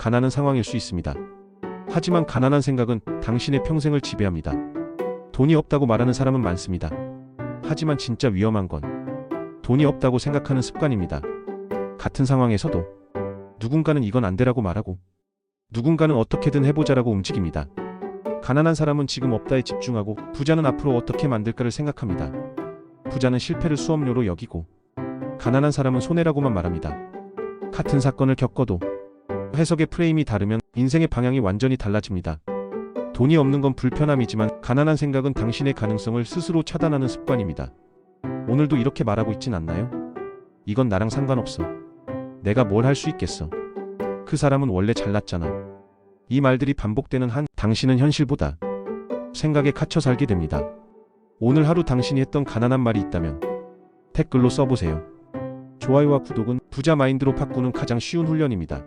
가난한 상황일 수 있습니다. 하지만 가난한 생각은 당신의 평생을 지배합니다. 돈이 없다고 말하는 사람은 많습니다. 하지만 진짜 위험한 건 돈이 없다고 생각하는 습관입니다. 같은 상황에서도 누군가는 이건 안 되라고 말하고 누군가는 어떻게든 해보자라고 움직입니다. 가난한 사람은 지금 없다에 집중하고 부자는 앞으로 어떻게 만들까를 생각합니다. 부자는 실패를 수업료로 여기고 가난한 사람은 손해라고만 말합니다. 같은 사건을 겪어도 해석의 프레임이 다르면 인생의 방향이 완전히 달라집니다. 돈이 없는 건 불편함이지만 가난한 생각은 당신의 가능성을 스스로 차단하는 습관입니다. 오늘도 이렇게 말하고 있진 않나요? 이건 나랑 상관없어. 내가 뭘 할 수 있겠어. 그 사람은 원래 잘났잖아. 이 말들이 반복되는 한 당신은 현실보다 생각에 갇혀 살게 됩니다. 오늘 하루 당신이 했던 가난한 말이 있다면 댓글로 써보세요. 좋아요와 구독은 부자 마인드로 바꾸는 가장 쉬운 훈련입니다.